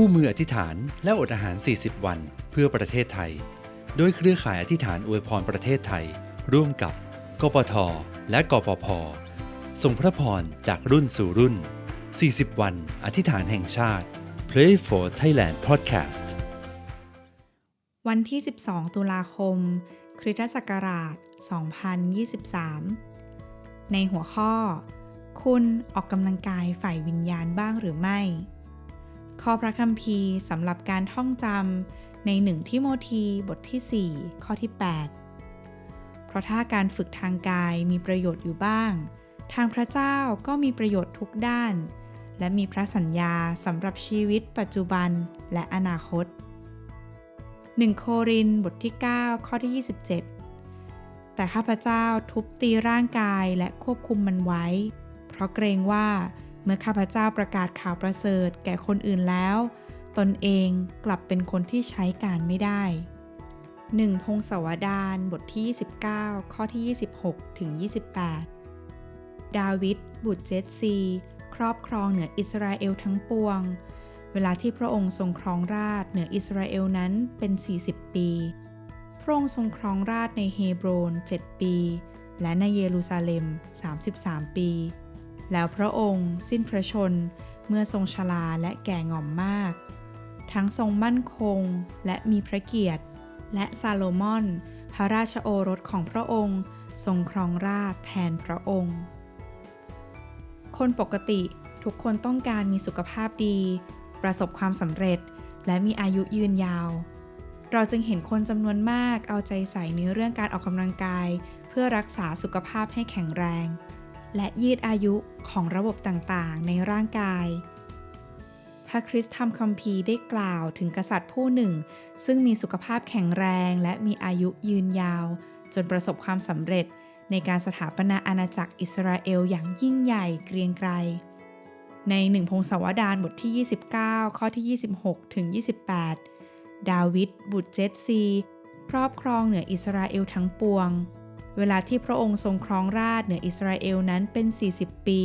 คู่มืออธิษฐานและอดอาหาร 40 วัน เพื่อประเทศไทย โดยเครือข่ายอธิษฐานอวยพรประเทศไทย ร่วมกับ กปท และกปพส่งพระพรจากรุ่นสู่รุ่น 40 วัน อธิษฐานแห่งชาติ Pray for Thailand Podcast วันที่ 12 ตุลาคม คริสตศักราช 2023 ในหัวข้อ คุณออกกำลังกายฝ่ายวิญญาณบ้างหรือไม่ ข้อพระคัมภีร์สำหรับการท่องจำในหนึ่งทิโมธีบทที่ 4 ข้อที่ 8 เพราะถ้าการฝึกทางกายมีประโยชน์อยู่บ้าง ทางพระเจ้าก็มีประโยชน์ทุกด้าน และมีพระสัญญาสำหรับชีวิตปัจจุบันและอนาคต 1 โครินบทที่ 9 ข้อที่ 27 แต่ข้าพเจ้าทุบตีร่างกายและควบคุมมันไว้ เพราะเกรงว่า มื่อข้าพเจ้าประกาศข่าวประเสริฐแก่คนอื่นแล้ว ตนเองกลับเป็นคนที่ใช้การไม่ได้ 1 พงศาวดารบทที่29ข้อที่ 26 ถึง 28 ดาวิดบุตรเจสซี ครอบครองเหนืออิสราเอลทั้งปวง เวลาที่พระองค์ทรงครองราชเหนืออิสราเอลนั้นเป็น 40 ปี พระองค์ทรงครองราชในเฮโบรน 7 ปี และในเยรูซาเล็ม 33 ปี แล้วพระองค์สิ้นพระชนเมื่อทรงชราและแก่ง่อมมาก ทั้งทรงมั่นคงและมีพระเกียรติ และซาโลมอน พระราชโอรสของพระองค์ ทรงครองราชแทนพระองค์ คนปกติทุกคนต้องการมีสุขภาพดี ประสบความสำเร็จ และมีอายุยืนยาว เราจึงเห็นคนจำนวนมากเอาใจใส่ในเรื่องการออกกำลังกาย เพื่อรักษาสุขภาพให้แข็งแรง และยืดอายุของระบบต่างๆ ในร่างกาย พระคริสต์ธรรมคัมภีร์ได้กล่าวถึงกษัตริย์ผู้หนึ่ง ซึ่งมีสุขภาพแข็งแรงและมีอายุยืนยาว จนประสบความสำเร็จในการสถาปนาอาณาจักรอิสราเอลอย่างยิ่งใหญ่เกรียงไกร ในหนึ่งพงศาวดารบทที่ 29 ข้อที่ 26 ถึง 28 ดาวิดบุตรเจสซี ครอบครองเหนืออิสราเอลทั้งปวง เวลาที่พระองค์ทรงครองราชเหนืออิสราเอลนั้นเป็น 40 ปี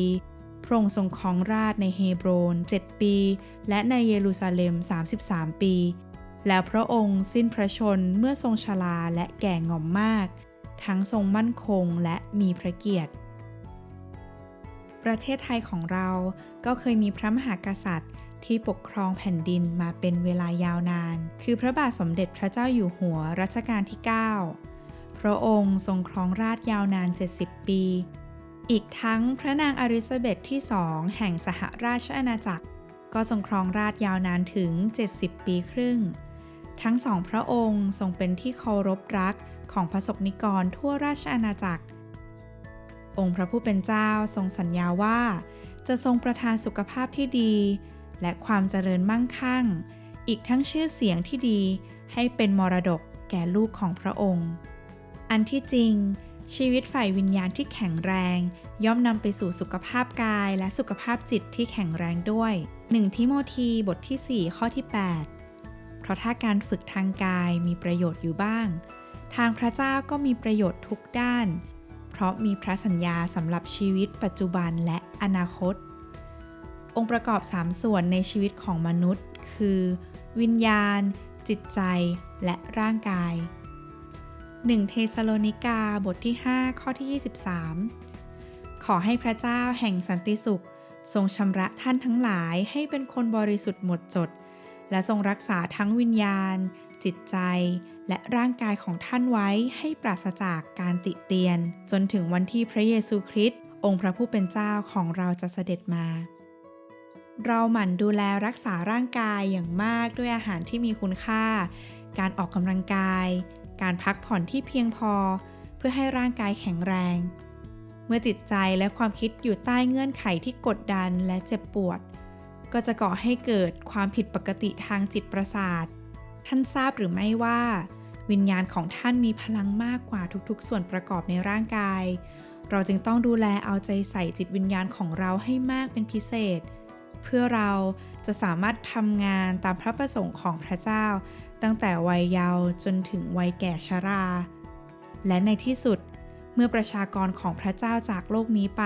พระองค์ทรงครองราชในเฮโบรน 7 ปี และในเยรูซาเล็ม 33 ปี แล้วพระองค์สิ้นพระชนเมื่อทรงชราและแก่ง่อมมาก ทั้งทรงมั่นคงและมีพระเกียรติ ประเทศไทยของเราก็เคยมีพระมหากษัตริย์ที่ปกครองแผ่นดินมาเป็นเวลายาวนาน คือพระบาทสมเด็จพระเจ้าอยู่หัวรัชกาลที่ 9 พระองค์ทรงครองราชยาวนาน 70 ปี อีกทั้งพระนางอลิซาเบธที่สองแห่งสหราชอาณาจักร ก็ทรงครองราชยาวนานถึง 70 ปีครึ่ง ทั้งสองพระองค์ทรงเป็นที่เคารพรักของพระสกนิกรทั่วราชอาณาจักร องค์พระผู้เป็นเจ้าทรงสัญญาว่า จะทรงประทานสุขภาพที่ดี และความเจริญมั่งคั่ง อีกทั้งชื่อเสียงที่ดีให้เป็นมรดกแก่ลูกของพระองค์ อันที่จริง ชีวิตฝ่ายวิญญาณที่แข็งแรง ย่อมนำไปสู่สุขภาพกายและสุขภาพจิตที่แข็งแรงด้วย 1 ทิโมธีบทที่ 4 ข้อที่ 8 เพราะถ้าการฝึกทางกายมีประโยชน์อยู่บ้าง ทางพระเจ้าก็มีประโยชน์ทุกด้าน เพราะมีพระสัญญาสำหรับชีวิตปัจจุบันและอนาคต องค์ประกอบ 3 ส่วนในชีวิตของมนุษย์ คือ วิญญาณ จิตใจ และร่างกาย 1 เทสโลนิกาบทที่ 5 ข้อที่ 23 ขอให้พระเจ้าแห่งสันติสุข ทรงชำระท่านทั้งหลายให้เป็นคนบริสุทธิ์หมดจด และทรงรักษาทั้งวิญญาณ จิตใจ และร่างกายของท่านไว้ให้ปราศจากการติเตียน จนถึงวันที่พระเยซูคริสต์องค์พระผู้เป็นเจ้าของเราจะเสด็จมา เราหมั่นดูแลรักษาร่างกายอย่างมากด้วยอาหารที่มีคุณค่า การออกกำลังกาย การพักผ่อนที่เพียงพอ เพื่อให้ร่างกายแข็งแรง เมื่อจิตใจและความคิดอยู่ใต้เงื่อนไขที่กดดันและเจ็บปวด ก็จะก่อให้เกิดความผิดปกติทางจิตประสาท ท่านทราบหรือไม่ว่า วิญญาณของท่านมีพลังมากกว่าทุกๆ ส่วนประกอบในร่างกาย เราจึงต้องดูแลเอาใจใส่จิตวิญญาณของเราให้มากเป็นพิเศษเเพื่อเราจะสามารถทำงานตามพระประสงค์ของพระเจ้า ตั้งแต่วัยเยาว์จนถึงวัยแก่ชรา และในที่สุดเมื่อประชากรของพระเจ้าจากโลกนี้ไป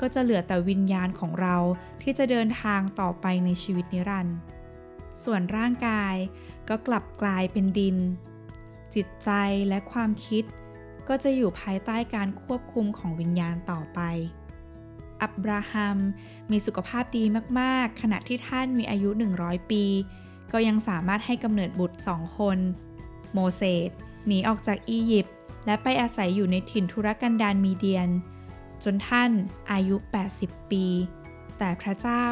ก็จะเหลือแต่วิญญาณของเราที่จะเดินทางต่อไปในชีวิตนิรันดร์ส่วนร่างกายก็กลับกลายเป็นดิน จิตใจและความคิด ก็จะอยู่ภายใต้การควบคุมของวิญญาณต่อไป อับราฮัม มีสุขภาพดีมากๆ ขณะที่ท่านมีอายุ 100 ปี ก็ยังสามารถให้กำเนิดบุตรสองคน โมเสสหนีออกจากอียิปต์และไปอาศัยอยู่ในถิ่นทุรกันดารมีเดียน จนท่านอายุ 80 ปี แต่พระเจ้า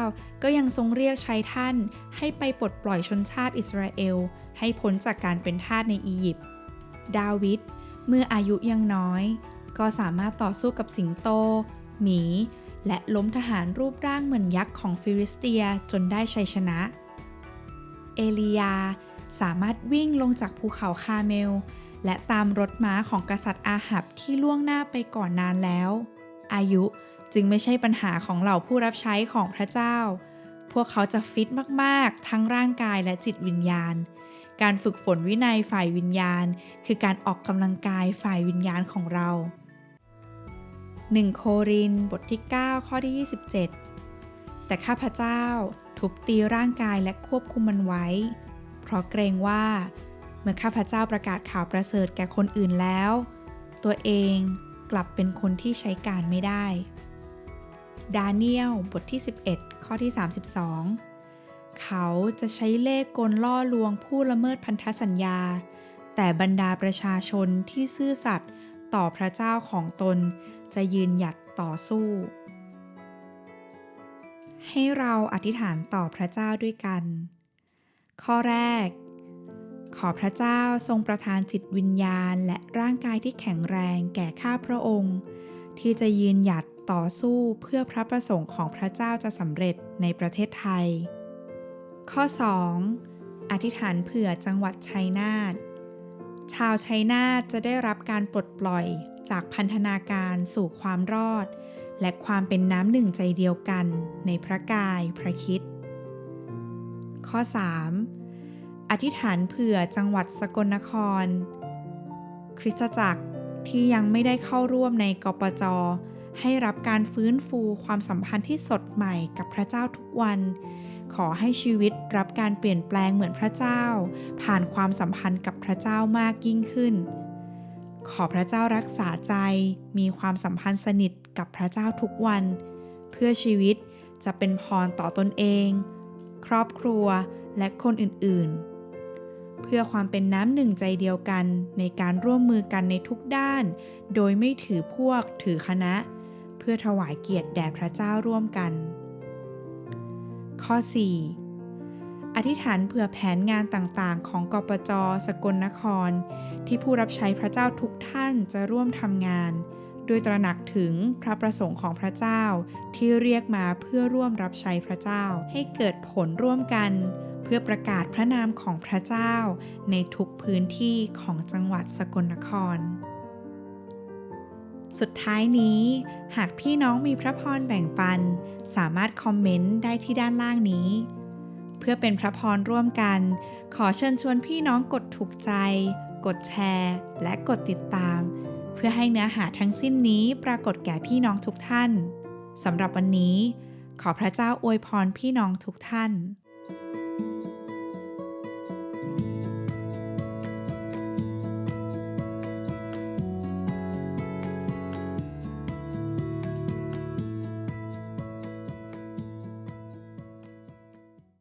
ก็ยังทรงเรียกใช้ท่านให้ไปปลดปล่อยชนชาติอิสราเอล ให้พ้นจากการเป็นทาสในอียิปต์ ดาวิดเมื่ออายุยังน้อย ก็สามารถต่อสู้กับสิงโต หมี และล้มทหารรูปร่างเหมือนยักษ์ของฟิลิสเตียจนได้ชัยชนะ เอลียาสามารถวิ่งลงจากภูเขาคาเมล และตามรถม้าของกษัตริย์อาหับที่ล่วงหน้าไปก่อนนานแล้ว อายุจึงไม่ใช่ปัญหาของเหล่าผู้รับใช้ของพระเจ้า พวกเขาจะฟิตมากๆ ทั้งร่างกายและจิตวิญญาณ การฝึกฝนวินัยฝ่ายวิญญาณ คือการออกกำลังกายฝ่ายวิญญาณของเรา 1 โครินบทที่ 9 ข้อที่ 27 แต่ข้าพเจ้าทุบตีร่างกายและควบคุมมันไว้ เพราะเกรงว่า เมื่อข้าพเจ้าประกาศข่าวประเสริฐแก่คนอื่นแล้ว ตัวเองกลับเป็นคนที่ใช้การไม่ได้ ดาเนียลบทที่ 11 ข้อที่ 32 เขาจะใช้เลขกลล่อลวงผู้ละเมิดพันธสัญญา แต่บรรดาประชาชนที่ซื่อสัตย์ต่อพระเจ้าของตน จะยืนหยัดต่อสู้ ให้เราอธิษฐานต่อพระเจ้าด้วยกัน ข้อแรก ขอพระเจ้าทรงประทานจิตวิญญาณและร่างกายที่แข็งแรงแก่ข้าพระองค์ ที่จะยืนหยัดต่อสู้เพื่อพระประสงค์ของพระเจ้าจะสำเร็จในประเทศไทย ข้อ 2. อธิษฐานเผื่อจังหวัดชัยนาท ชาวชัยนาทจะได้รับการปลดปล่อย จากพันธนาการสู่ความรอด และความเป็นน้ำหนึ่งใจเดียวกันในพระกายพระคิด ข้อ 3. อธิษฐานเผื่อจังหวัดสกลนคร คริสตจักรที่ยังไม่ได้เข้าร่วมในกปจ ให้รับการฟื้นฟูความสัมพันธ์ที่สดใหม่กับพระเจ้าทุกวัน ขอให้ชีวิตรับการเปลี่ยนแปลงเหมือนพระเจ้า ผ่านความสัมพันธ์กับพระเจ้ามากยิ่งขึ้น ขอพระเจ้ารักษาใจ มีความสัมพันธ์สนิทกับพระเจ้าทุกวัน เพื่อชีวิตจะเป็นพรต่อตนเอง ครอบครัวและคนอื่นๆ เพื่อความเป็นน้ำหนึ่งใจเดียวกันในการร่วมมือกันในทุกด้าน โดยไม่ถือพวกถือคณะ เพื่อถวายเกียรติแด่พระเจ้าร่วมกัน ข้อ 4. อธิษฐานเผื่อแผนงานต่างๆ ของกปจสกลนคร ที่ผู้รับใช้พระเจ้าทุกท่านจะร่วมทำงาน โดยตระหนักถึงพระประสงค์ของพระเจ้า ที่เรียกมาเพื่อร่วมรับใช้พระเจ้า ให้เกิดผลร่วมกัน เพื่อประกาศพระนามของพระเจ้า ในทุกพื้นที่ของจังหวัดสกลนครสุดท้ายนี้ หากพี่น้องมีพระพรแบ่งปัน สามารถคอมเมนต์ได้ที่ด้านล่างนี้ เพื่อเป็นพระพรร่วมกัน ขอเชิญชวนพี่น้องกดถูกใจ กดแชร์ และกดติดตาม เพื่อให้เนื้อหาทั้งสิ้นนี้ปรากฏแก่พี่น้องทุกท่านสำหรับวันนี้ ขอพระเจ้าอวยพรพี่น้องทุกท่าน